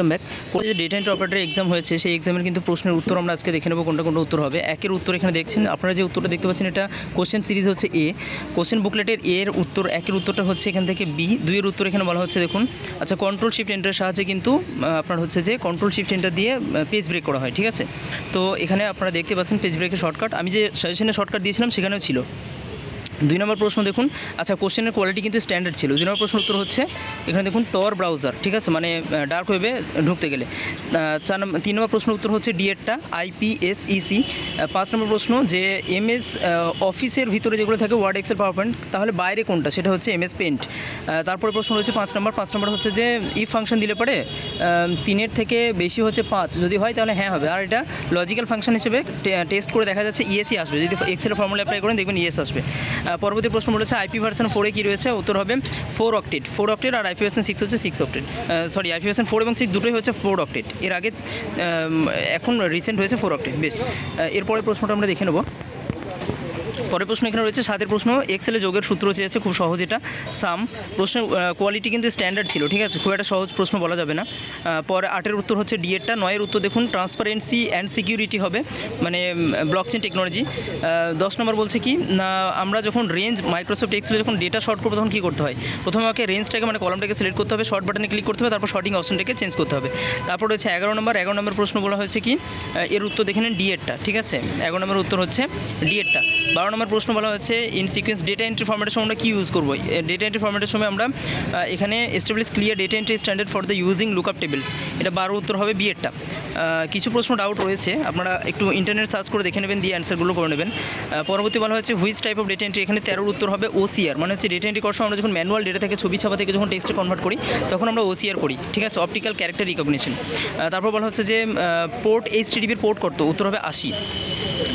Welcome back যে data entry operator exam হয়েছে, সেই এক্সামের কিন্তু প্রশ্নের উত্তর আমরা আজকে দেখে নেব কোনটা কোনটা উত্তর হবে। একের উত্তর এখানে দেখছেন, আপনারা যে উত্তরটা দেখতে পাচ্ছেন, এটা কোশ্চেন সিরিজ হচ্ছে এ কোশ্চেন বুকলেটের এর উত্তর, একের উত্তরটা হচ্ছে এখান থেকে বি দুইয়ের উত্তর এখানে বলা হচ্ছে, দেখুন। আচ্ছা কন্ট্রোল শিফট এন্টারের সাহায্যে কিন্তু আপনার হচ্ছে যে কন্ট্রোল শিফট এন্টার দিয়ে পেজ ব্রেক করা হয়, ঠিক আছে? তো এখানে আপনারা দেখতে পাচ্ছেন পেজ ব্রেকের শর্টকাট আমি যে সাজেশনে শর্টকাট দিয়েছিলাম, সেখানেও ছিল। দুই নম্বর প্রশ্ন দেখুন। আচ্ছা কোশ্চেনের কোয়ালিটি কিন্তু স্ট্যান্ডার্ড ছিল। দুই নম্বর প্রশ্ন উত্তর হচ্ছে, এখানে দেখুন টর ব্রাউজার ঠিক আছে? মানে ডার্ক ওয়েবে ঢুকতে গেলে। চার নম্বর তিন নম্বর প্রশ্ন উত্তর হচ্ছে ডিএডটা আইপিএসইসি পাঁচ নম্বর প্রশ্ন যে এমএস অফিসের ভিতরে যেগুলো থাকে ওয়ার্ড এক্সেল পাওয়ার পয়েন্ট তাহলে বাইরে কোনটা? সেটা হচ্ছে এমএস পেন্ট তারপরে প্রশ্ন রয়েছে পাঁচ নম্বর। পাঁচ নম্বর হচ্ছে যে ই ফাংশন দিলে পরে তিনের থেকে বেশি হচ্ছে পাঁচ। যদি হয় তাহলে হ্যাঁ হবে। আর এটা লজিক্যাল ফাংশন হিসেবে টেস্ট করে দেখা যাচ্ছে ইএসই আসবে। যদি এক্সেল ফর্মুলা অ্যাপ্লাই করেন, দেখবেন ইএস আসবে। পরবর্তী প্রশ্ন বলেছে আইপি ভার্সন ফোরে কী রয়েছে? উত্তর হবে ফোর অক্টেট ফোর অক্টেট আর আইপি ভার্সন সিক্স হচ্ছে six octet sorry IP version four এবং সিক্স দুটোই হচ্ছে ফোর অক্টেট এর আগে এখন রিসেন্ট হয়েছে ফোর অক্টেট বেশ। এরপরে প্রশ্নটা আমরা দেখে নেব। পরের প্রশ্ন এখানে রয়েছে, সাতের প্রশ্ন এক্সেলে যোগের সূত্র চেয়েছে, খুব সহজ এটা সাম প্রশ্নের কোয়ালিটি কিন্তু স্ট্যান্ডার্ড ছিল, ঠিক আছে? খুব একটা সহজ প্রশ্ন বলা যাবে না। পরে আটের উত্তর হচ্ছে ডিএডটা নয়ের উত্তর দেখুন ট্রান্সপারেন্সি অ্যান্ড সিকিউরিটি হবে মানে ব্লক চেন টেকনোলজি দশ নম্বর বলছে কি, না, আমরা যখন রেঞ্জ মাইক্রোসফট এক্সেলে যখন ডেটা শর্ট করব তখন কী করতে হয়? প্রথমে আমাকে রেঞ্জটাকে মানে কলমটাকে সিলেক্ট করতে হবে শর্ট বাটনে ক্লিক করতে হবে, তারপর শর্টিং অপশনটাকে চেঞ্জ করতে হবে। তারপর রয়েছে এগারো নম্বর এগারো নম্বর প্রশ্ন বলা হয়েছে কি এর উত্তর দেখে নেন ডিএডটা ঠিক আছে? এগারো নম্বর উত্তর হচ্ছে ডিএডটা বারো নম্বর প্রশ্ন বলা হচ্ছে ইন সিকোয়েন্স ডেটা এন্ট্রি ফর্মেটের সময় আমরা কী ইউজ করব? ডেটা এন্ট্রি ফর্মেটের সময় আমরা এখানে establish clear data entry standard for the using lookup tables এটা বারো উত্তর হবে বিএডটা কিছু প্রশ্ন ডাউট রয়েছে, আপনারা একটু ইন্টারনেট সার্চ করে দেখে নেবেন, দিয়ে অ্যান্সারগুলো করে নেবেন। পরবর্তী বলা হচ্ছে which type of data entry এখানে তেরোর উত্তর হবে ওসিআর মানে হচ্ছে ডেটা এন্ট্রি করার সময় আমরা যখন ম্যানুয়াল ডেটা থেকে ছবি ছাপা থেকে যখন টেক্সটে কনভার্ট করি, তখন আমরা ওসিআর করি। ঠিক আছে? অপটিক্যাল ক্যারেক্টার রিকগনিশন তারপর বলা হচ্ছে যে পোর্ট এইচ টিডিবির পোর্ট করতো উত্তর হবে আশি।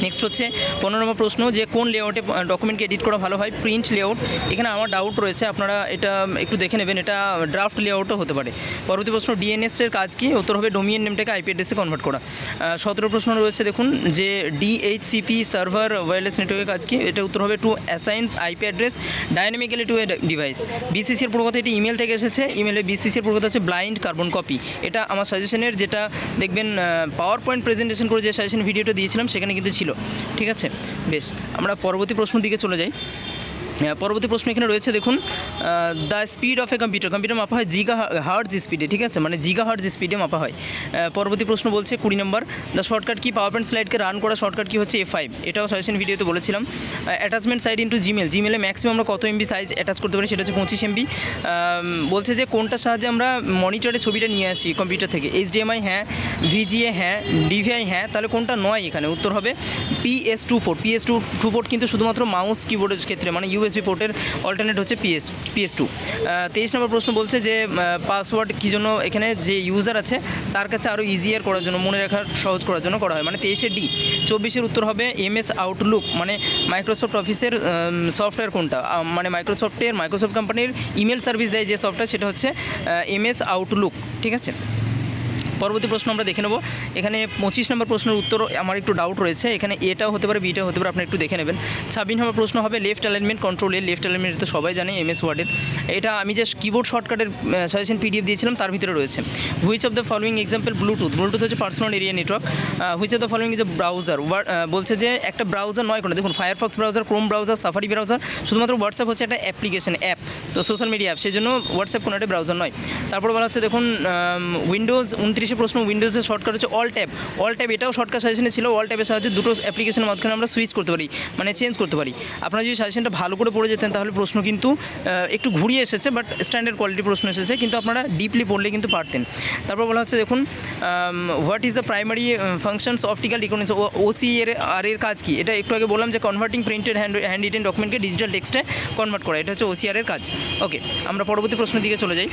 নেক্সট হচ্ছে, পনেরো নম্বর প্রশ্ন যে কোন লেআউটে ডকুমেন্টকে এডিট করা ভালো হয়। প্রিন্ট লেআউট এখানে আমার ডাউট রয়েছে, আপনারা এটা একটু দেখে নেবেন, এটা ড্রাফট লেআউটও হতে পারে। পরবর্তী প্রশ্ন ডিএনএসের কাজ কি? উত্তর হবে ডোমিয়ান নেমটাকে আইপি অ্যাড্রেসে কনভার্ট করা। সতেরো প্রশ্ন রয়েছে, দেখুন, যে ডিএইচসিপি সার্ভার ওয়্যারলেস নেটওয়ার্কের কাজ কি? এটা উত্তর হবে to assigns IP address dynamically to a device বিসিসির পুরোকথা এটি ইমেল থেকে এসেছে। ইমেলে বিসিসির পুরোকথা হচ্ছে ব্লাইন্ড কার্বন কপি এটা আমার সাজেশনের যেটা দেখবেন পাওয়ার পয়েন্ট প্রেজেন্টেশন করে যে সাজেশন ভিডিওটা দিয়েছিলাম, সেখানে কিন্তু ছিল। ঠিক আছে? বেশ আমরা পরবর্তী প্রশ্ন দিকে চলে যাই। পরবর্তী প্রশ্ন এখানে রয়েছে, দেখুন the speed of a computer computer মাপা হয় জিগা হার্জ স্পিডে ঠিক আছে? মানে জিগা হার্জ স্পিডে মাপা হয়। পরবর্তী প্রশ্ন বলছে, কুড়ি number the shortcut key power point স্লাইডকে run করা শর্টকাট কি হচ্ছে এ ফাইভ এটাও সাজেশন ভিডিওতে বলেছিলাম। অ্যাটাচমেন্ট সাইড ইন্টু জিমেল জিমেলে ম্যাক্সিমাম আমরা কত এমবি সাইজ অ্যাটাচ করতে পারি, সেটা হচ্ছে পঁচিশ এমবি বলছে যে, কোনটার সাহায্যে আমরা মনিটরে ছবিটা নিয়ে আসি কম্পিউটার থেকে? এইচডিএমআই হ্যাঁ ভিজিএ হ্যাঁ ডিভিআই হ্যাঁ তাহলে কোনটা নয় এখানে? উত্তর হবে PS two port PS two two port কিন্তু শুধুমাত্র মাউস কিবোর্ডের ক্ষেত্রে মানে ইউএসবি পোর্টের অল্টারনেট হচ্ছে পিএস পিএস টু তেইশ নম্বর প্রশ্ন বলছে যে পাসওয়ার্ড কী জন্য এখানে যে ইউজার আছে, তার কাছে আরও ইজিয়ার করার জন্য, মনে রাখার সহজ করার জন্য করা হয়। মানে তেইশে ডি চব্বিশের উত্তর হবে এমএস আউটলুক মানে মাইক্রোসফট অফিসের সফটওয়্যার কোনটা? মানে মাইক্রোসফটের মাইক্রোসফট কোম্পানির ইমেল সার্ভিস দেয় যে সফটওয়্যার সেটা হচ্ছে এমএস আউটলুক ঠিক আছে? পরবর্তী প্রশ্ন আমরা দেখে নেব। এখানে পঁচিশ নম্বর প্রশ্নের উত্তর আমার একটু ডাউট রয়েছে। এখানে এটাও হতে পারে বিটাও হতে পারে, আপনি একটু দেখে নেবেন। ছাব্বিশ নম্বর প্রশ্ন হবে লেফট অ্যালাইনমেন্ট কন্ট্রোলের লেফট অ্যালাইনমেন্ট তো সবাই জানে এমএস ওয়ার্ডের এটা আমি যে কিবোর্ড শর্টকাটের সাজেশন পিডিএফ দিয়েছিলাম, তার ভিতরে রয়েছে। Which of the following example Bluetooth Bluetooth হচ্ছে personal area network which of the following is a browser বলছে যে একটা ব্রাউজার নয় কোনো। দেখুন Firefox browser Chrome browser Safari browser শুধুমাত্র হোয়াটসঅ্যাপ হচ্ছে একটা অ্যাপ্লিকেশন অ্যাপ তো সোশ্যাল মিডিয়া অ্যাপ সেই জন্য হোয়াটসঅ্যাপ কোনো একটা ব্রাউজার নয়। তারপর বলা হচ্ছে, দেখুন উইন্ডোজ উনত্রিশে প্রশ্ন উইন্ডোজের শর্টকাট হচ্ছে অল ট্যাব অল ট্যাব এটাও শর্টকাট সাজেশনে ছিল। অল ট্যাবের সাহায্যে দুটো অ্যাপ্লিকেশনের মাঝখানে আমরা সুইচ করতে পারি মানে চেঞ্জ করতে পারি। আপনারা যদি সাজেশনটা ভালো করে পড়ে যেতেন, তাহলে প্রশ্ন কিন্তু একটু ঘুরিয়ে এসেছে বাট স্ট্যান্ডার্ড কোয়ালিটি প্রশ্ন এসেছে, কিন্তু আপনারা ডিপলি পড়লে কিন্তু পারতেন। তারপর বলা হচ্ছে, দেখুন what is the primary functions optical economics OC এর আর এর কাজ কি? এটা একটু আগে বললাম যে converting printed hand hand written ডকুমেন্টকে digital টেক্সটে কনভার্ট করা। এটা হচ্ছে ওসিআর এর কাজ। ওকে আমরা পরবর্তী প্রশ্নের দিকে চলে যাই।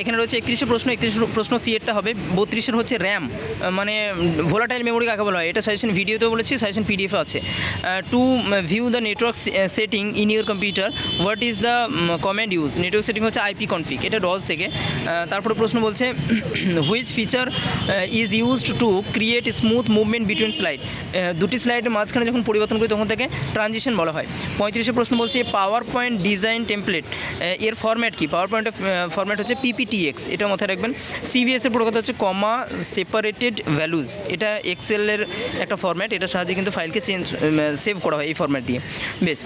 এখানে রয়েছে একত্রিশে প্রশ্ন, একত্রিশ প্রশ্ন সি এরটা হবে, বত্রিশের হচ্ছে র্যাম মানে ভোলাটাইল মেমোরি কাকে বলা হয়? এটা সাজেশন ভিডিওতেও বলেছি সাজেশন পিডিএফে আছে। To view the network setting in your computer what is the comment use network setting হচ্ছে আইপি কনফিক এটা ডজ থেকে। তারপরে প্রশ্ন বলছে which feature is used to create smooth movement between slide দুটি স্লাইডের মাঝখানে যখন পরিবর্তন করি, তখন তাকে ট্রানজিশন বলা হয়। পঁয়ত্রিশে প্রশ্ন বলছে পাওয়ার পয়েন্ট ডিজাইন টেমপ্লেট এর ফরম্যাট কি? পাওয়ার পয়েন্টের ফরম্যাট হচ্ছে পিপিটিএক্স এটা মাথায় রাখবেন। সিভিএস এর পুরো কথা হচ্ছে কমা সেপারেটেড ভ্যালুজ এটা এক্সেলের একটা ফরম্যাট এটার সাহায্যে কিন্তু ফাইলকে চেঞ্জ সেভ করা হয় এই ফরম্যাট দিয়ে। বেশ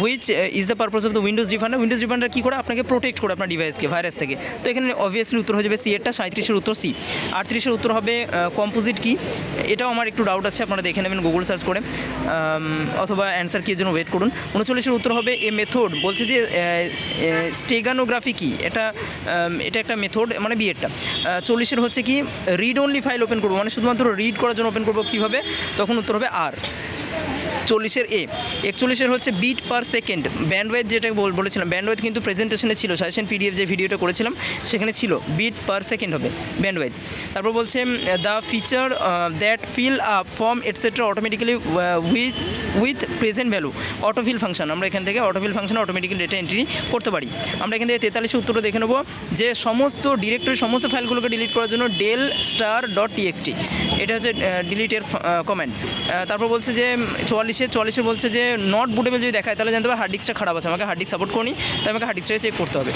which is the purpose of the Windows defender Windows defender কী করে? আপনাকে প্রোটেক্ট করে আপনার ডিভাইসকে ভাইরাস থেকে। তো এখানে অবভিয়াসলি উত্তর হয়ে যাবে সি এরটা সাঁত্রিশের উত্তর সি আটত্রিশের উত্তর হবে কম্পোজিট কি? এটাও আমার একটু ডাউট আছে, আপনারা দেখে নেবেন গুগল সার্চ করে। অথবা অ্যান্সার কি জন্য ওয়েট করুন। উনচল্লিশের উত্তর হবে, এ মেথড বলছে যে স্টেগানোগ্রাফি কি? এটা এটা একটা মেথড মানে বিএডটা চল্লিশের হচ্ছে কি রিড অনলি ফাইল ওপেন করব মানে শুধুমাত্র রিড করার জন্য ওপেন করব কীভাবে? তখন উত্তর হবে আর চল্লিশের এ একচল্লিশের হচ্ছে বিট পার সেকেন্ড ব্যান্ডওয়েথ যেটা বল- বলেছিলাম ব্যান্ডওয়েথ কিন্তু প্রেজেন্টেশনে ছিল সাজেশন পিডিএফ যে ভিডিওটা করেছিলাম, সেখানে ছিল বিট পার সেকেন্ড হবে ব্যান্ডওয়েথ তারপর বলছে the feature that fill up form etcetera automatically with with present value autofill function আমরা এখান থেকে autofill function automatically data entry করতে পারি। আমরা এখান থেকে তেতাল্লিশের উত্তরটা দেখে নেব, যে সমস্ত ডিরেক্টরি সমস্ত ফাইলগুলোকে ডিলিট করার জন্য ডেল স্টার ডট টিএক্সটি এটা হচ্ছে ডিলিটের কমেন্ট তারপর বলছে যে চুয়াল্লিশে চুয়াল্লিশে বলছে যে নট বুটেবল যদি দেখায়, তাহলে জানতে হবে হার্ড ডিস্কটা খারাপ আছে। আমাকে হার্ড ডিস্ক সাপোর্ট করি তাই আমাকে হার্ড ডিস্কটা চেক করতে হবে।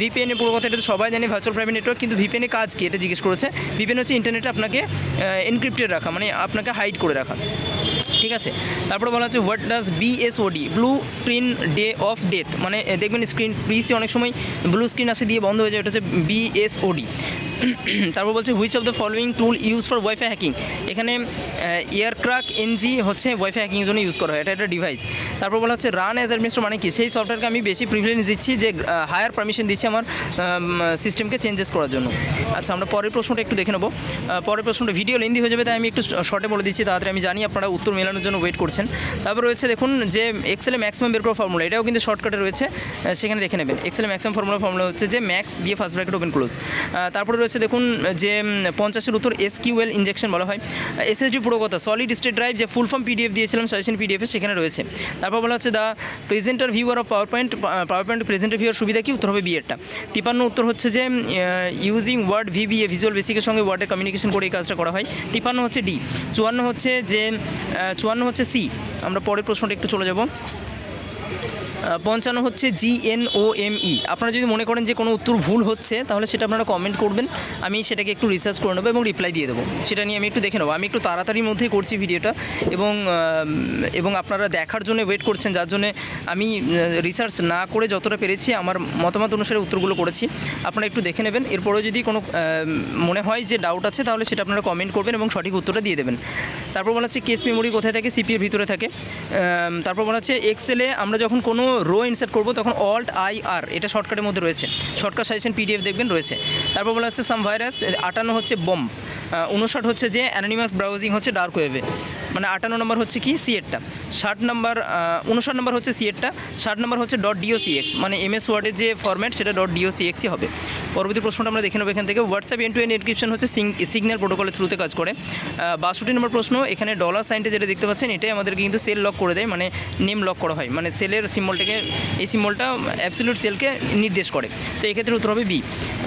ভিপিএন এর পুরো কথা এটা সবাই জানি ভার্চুয়াল প্রাইভেট নেটওয়ার্ক কিন্তু ভিপিএন কাজ কি? এটা জিজ্ঞেস করেছে। ভিপিএন হচ্ছে ইন্টারনেটে আপনাকে এনক্রিপ্টেড রাখা মানে আপনাকে হাইড করে রাখা। ঠিক আছে? তারপরে বলা হচ্ছে what does BSOD blue screen day of death মানে দেখবেন স্ক্রিন পিসি অনেক সময় ব্লু স্ক্রিন আসে দিয়ে বন্ধ হয়ে যায়, এটা হচ্ছে বিএসওডি তারপর বলছে which of the following tool use for WiFi hacking এখানে এয়ারক্রাক এনজি হচ্ছে ওয়াইফাই হ্যাকিংয়ের জন্য ইউজ করা হয়। এটা একটা ডিভাইস তারপর বলা হচ্ছে রান অ্যাজ অ্যাডমিনিস্ট্র মানে কি? সেই সফটওয়্যারকে আমি বেশি প্রিভিলেজ দিচ্ছি যে হায়ার পারমিশন দিচ্ছি আমার সিস্টেমকে চেঞ্জেস করার জন্য। আচ্ছা আমরা পরের প্রশ্নটা একটু দেখে নেব। পরের প্রশ্নটা ভিডিও লেন্দি হয়ে যাবে, তাই আমি একটু শর্টে বলে দিচ্ছি, তাড়াতাড়ি আমি জানি আপনারা উত্তর মেলানোর জন্য ওয়েট করছেন। তারপর রয়েছে, দেখুন, যে এক্সেলে ম্যাক্সিমাম বের করা ফর্মুলা এটাও কিন্তু শর্টকাটে রয়েছে। সেখানে দেখে নেবেন। এক্সেলে ম্যাক্সিমাম ফর্মুলা ফর্মুলা হচ্ছে যে ম্যাক্স দিয়ে ফার্স্ট ব্র্যাকেট ওপেন ক্লোজ তারপরে রয়েছে, দেখুন, যে পঞ্চাশের উত্তর এস এসকিউএল ইঞ্জেকশন বলা হয়। এসএসডি পুরো কথা সলিড স্টেট ড্রাইভ যে ফুল ফর্ম পিডিএফ দিয়েছিলাম সাজেশন পিডিএফে সেখানে রয়েছে। তারপর বলা হচ্ছে the presenter viewer of PowerPoint PowerPoint presenter viewer সুবিধা কি? উত্তর হবে বিএডটা তিপান্ন উত্তর হচ্ছে যে ইউজিং ওয়ার্ড ভিবিএ ভিজুয়াল বেসিকের সঙ্গে ওয়ার্ডে কমিউনিকেশন করে এই কাজটা করা হয়। তিপান্ন হচ্ছে ডি চুয়ান্ন হচ্ছে যে চুয়ান্ন হচ্ছে সি আমরা পরের প্রশ্নটা একটু চলে যাব। পঞ্চান্ন হচ্ছে G N O M E. আপনারা যদি মনে করেন যে কোনো উত্তর ভুল হচ্ছে, তাহলে সেটা আপনারা কমেন্ট করবেন। আমি সেটাকে একটু রিসার্চ করে নেব এবং রিপ্লাই দিয়ে দেবো। সেটা নিয়ে আমি একটু দেখে নেব। আমি একটু তাড়াতাড়ির মধ্যেই করছি ভিডিওটা এবং এবং আপনারা দেখার জন্য ওয়েট করছেন, যার জন্য আমি রিসার্চ না করে যতটা পেরেছি আমার মতামত অনুসারে উত্তরগুলো করেছি। আপনারা একটু দেখে নেবেন। এরপরেও যদি কোনো মনে হয় যে ডাউট আছে, তাহলে সেটা আপনারা কমেন্ট করবেন এবং সঠিক উত্তরটা দিয়ে দেবেন। তারপর বলা হচ্ছে কেস মেমোরি কোথায় থাকে? সিপিএর ভিতরে থাকে। তারপর বলা হচ্ছে এক্সেলে আমরা যখন কোনো রো ইনসার্ট করব, তখন অল্ট আই আর এটা শর্টকাটের মধ্যে রয়েছে। শর্টকাট সাজেশন পিডিএফ দেখবেন রয়েছে। তারপর বলা হচ্ছে সাম ভাইরাস আটান্ন হচ্ছে বম্ব উনষাট হচ্ছে যে অ্যানোনিমাস ব্রাউজিং হচ্ছে ডার্ক ওয়েবে মানে আটান্ন নম্বর হচ্ছে কি? সিএটটা ষাট নম্বর উনষাট নম্বর হচ্ছে সিএটটা ষাট নম্বর হচ্ছে ডট ডিওসিএক্স মানে এমএস ওয়ার্ডের যে ফরম্যাট সেটা ডট ডিওসিএক্সই হবে। পরবর্তী প্রশ্নটা আমরা দেখে নেব এখান থেকে। WhatsApp end to end encryption হচ্ছে সিগন্যাল প্রোটোকলের থ্রুতে কাজ করে। বাষট্টি নম্বর প্রশ্ন, এখানে ডলার সাইনটা যেটা দেখতে পাচ্ছেন, এটাই আমাদেরকে কিন্তু সেল লক করে দেয় মানে নেম লক করা হয়। মানে সেলের সিম্বলটাকে এই সিম্বলটা অ্যাবসলিউট সেলকে নির্দেশ করে। তো এক্ষেত্রে উত্তর হবে বি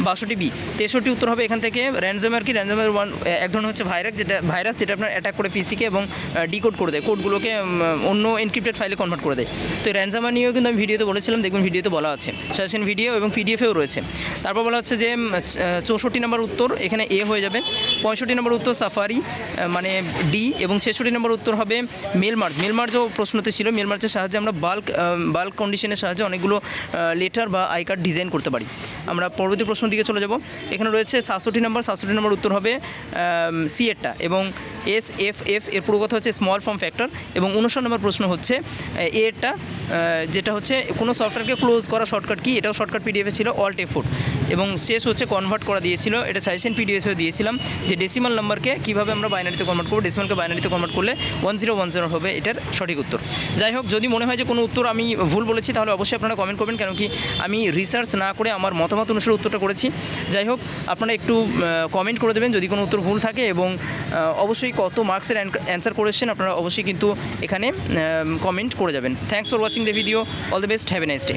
বাষট্টি বি তেষট্টি উত্তর হবে এখান থেকে। র্যান্ডজামার কি? র্যান্ডজামার ওয়ান এক ধরনের হচ্ছে ভাইরাস যেটা ভাইরাস যেটা আপনার অ্যাটাক করে পিসিকে এবং ডিকোড করে দেয়। কোডগুলোকে অন্য এনক্রিপ্টেড ফাইলে কনভার্ট করে দেয়। তো র্যান্ডজামার নিয়েও কিন্তু আমি ভিডিওতে বলেছিলাম, দেখবেন ভিডিওতে বলা আছে। সাজেশন ভিডিও এবং পিডিএফেও রয়েছে। তারপর বলা হচ্ছে যে চৌষট্টি নম্বর উত্তর, এখানে এ হয়ে যাবে। পঁয়ষট্টি নম্বর উত্তর সাফারি মানে ডি এবং ছেষট্টি নম্বর উত্তর হবে মেল মার্জ মেল মার্জও প্রশ্নতে ছিল। মেল মার্জের সাহায্যে আমরা বাল্ক বাল্ক কন্ডিশনের সাহায্যে অনেকগুলো লেটার বা আই কার্ড ডিজাইন করতে পারি। আমরা পরবর্তী প্রশ্নের দিকে চলে যাব। এখানে রয়েছে সাতষট্টি নম্বর। সাতষট্টি নম্বর উত্তর হবে সি এবং এস এফ এফ এর পুরো কথা হচ্ছে স্মল ফর্ম ফ্যাক্টর এবং উনষাট নম্বর প্রশ্ন হচ্ছে এরটা যেটা হচ্ছে কোনো সফটওয়্যারকে ক্লোজ করা শর্টকাট কি? এটাও শর্টকাট পিডিএফে ছিল অল্ট এফ এবং শেষ হচ্ছে কনভার্ট করা দিয়েছিল। এটা সাজেশন পিডিএফে দিয়েছিলাম যে ডেসিমাল নাম্বারকে কীভাবে আমরা বাইনারিতে কনভার্ট করব। ডেসিমালকে বাইনারিতে কনভার্ট করলে ওয়ান জিরো ওয়ান জিরো হবে এটার সঠিক উত্তর। যাই হোক, যদি মনে হয় যে কোনো উত্তর আমি ভুল বলেছি, তাহলে অবশ্যই আপনারা কমেন্ট করবেন কেন কি আমি রিসার্চ না করে আমার মতামত অনুসারে উত্তরটা করেছি। যাই হোক, আপনারা একটু কমেন্ট করে দেবেন, যদি কোনো উত্তর ভুল থাকে এবং অবশ্যই কত মার্কসের অ্যান্সার করেছেন, আপনারা অবশ্যই কিন্তু এখানে কমেন্ট করে যাবেন। Thanks for watching the video all the best have a nice day